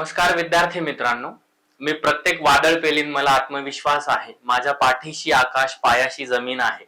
नमस्कार विद्यार्थी मित्रांनो. मी प्रत्येक वादळ पेलीन मला आत्मविश्वास आहे. माझ्या पाठीशी आकाश पायाशी जमीन आहे.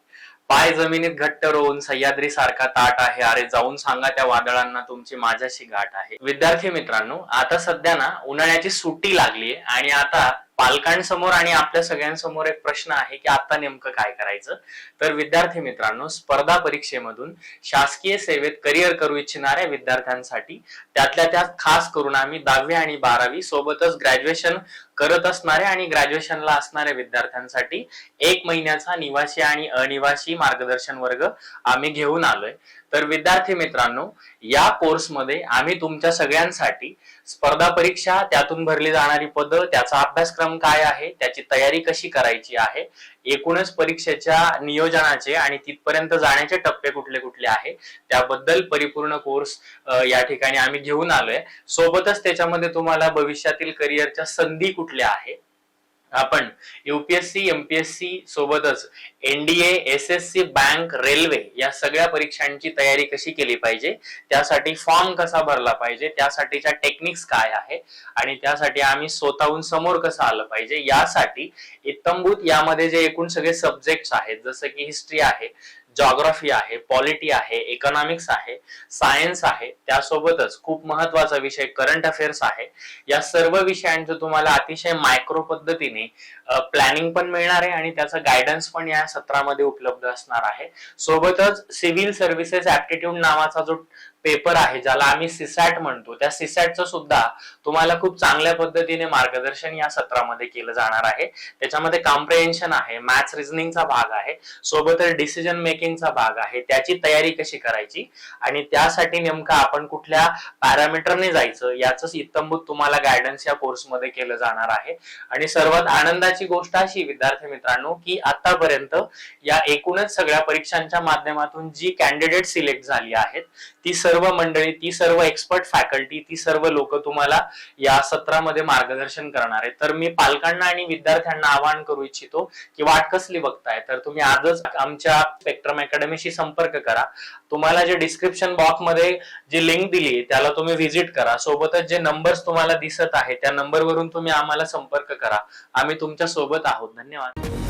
पाय जमिनीत घट्ट रोवून सह्याद्री सारखा ताट आहे. अरे जाऊन सांगा त्या वादळांना तुमची माझ्याशी गाठ आहे. विद्यार्थी मित्रांनो आता सध्या ना उन्हाळ्याची सुट्टी लागली आणि आता पालकांसमोर आणि आपल्या सगळ्यांसमोर एक प्रश्न आहे की आता नेमकं काय करायचं? तर विद्यार्थी मित्रांनो स्पर्धा परीक्षेमधून शासकीय सेवेत करिअर करू इच्छिणाऱ्या विद्यार्थ्यांसाठी त्यातल्या त्यात खास करून आम्ही दहावी आणि बारावी सोबतच ग्रॅज्युएशन करत असणाऱ्या आणि ग्रॅज्युएशनला असणाऱ्या विद्यार्थ्यांसाठी एक महिन्याचा निवासी आणि अनिवासी मार्गदर्शन वर्ग आम्ही घेऊन आलोय. तर विद्यार्थी मित्रांनो या कोर्समध्ये आम्ही तुमच्या सगळ्यांसाठी स्पर्धा परीक्षा त्यातून भरली जाणारी पदं त्याचा अभ्यासक्रम काय आहे त्याची तयारी कशी करायची आहे एकूणच परीक्षेच्या नियोजनाचे आणि तिथपर्यंत जाण्याचे टप्पे कुठले कुठले आहे त्याबद्दल परिपूर्ण कोर्स या ठिकाणी आम्ही घेऊन आलोय. सोबतच त्याच्यामध्ये तुम्हाला भविष्यातील करिअरच्या संधी कुठल्या आहे आपण युपीएससी एमपीएससी सोबतच NDA S S C bank railway या सगळ्या परीक्षांची तयारी कशी केली पाहिजे? त्यासाठी फॉर्म कसा भरला पाहिजे? त्यासाठीच्या टेक्निक्स काय आहे? आणि त्यासाठी आम्ही स्वतःहून समोर कसं आलं पाहिजे? यासाठी इत्तंभूत यामध्ये जे एकूण सगळे सब्जेक्ट्स आहेत जसं की हिस्ट्री आहे जॉग्राफी आहे पॉलिटी आहे इकॉनॉमिक्स आहे सायन्स आहे त्यासोबतच खूप महत्त्वाचा विषय करंट अफेअर्स आहे. या सर्व विषयांचं तुम्हाला अतिशय मायक्रो पद्धतीने प्लॅनिंग पण मिळणार आहे आणि त्याचं गायडन्स पण या सत्रामध्ये उपलब्ध असणार आहे. सोबतच सिव्हिल सर्व्हिसेस ऍप्टिट्यूड नावाचा जो पेपर आहे ज्याला आम्ही सिसॅट म्हणतो. त्या सिसॅटचं सुद्धा तुम्हाला खूप चांगल्या पद्धतीने मार्गदर्शन या सत्रामध्ये केलं जाणार आहे. त्याच्यामध्ये कॉम्प्रिहेन्शन आहे मॅथ्स रिझनिंगचा भाग आहे सोबतच डिसिजन मेकिंगचा भाग आहे त्याची तयारी कशी करायची आणि त्यासाठी नेमकं आपण कुठल्या पॅरामीटरने जायचं याचं इत्तंभूत तुम्हाला गायडन्स या कोर्समध्ये केलं जाणार आहे. आणि सर्वात आनंदाची गोष्ट अशी विद्यार्थी मित्रांनो की आतापर्यंत या एकूणच सगळ्या परीक्षांच्या माध्यमातून जी कॅन्डिडेट सिलेक्ट झाली आहेत ती सर्व सर्व मंडळी ती सर्व एक्सपर्ट फॅकल्टी ती सर्व लोक तुम्हाला या सत्रामध्ये मार्गदर्शन करणार आहेत. तर मी पालकांना आणि विद्यार्थ्यांना आवाहन करू इच्छितो की वाट कसली बघताय तर तुम्ही आजच आमच्या स्पेक्ट्रम अकॅडमीशी संपर्क करा. तुम्हाला जे डिस्क्रिप्शन बॉक्समध्ये जी लिंक दिली त्याला तुम्ही व्हिजिट करा. सोबतच जे नंबर्स तुम्हाला दिसत आहे त्या नंबरवरून तुम्ही आम्हाला संपर्क करा. आम्ही तुमच्यासोबत आहोत. धन्यवाद.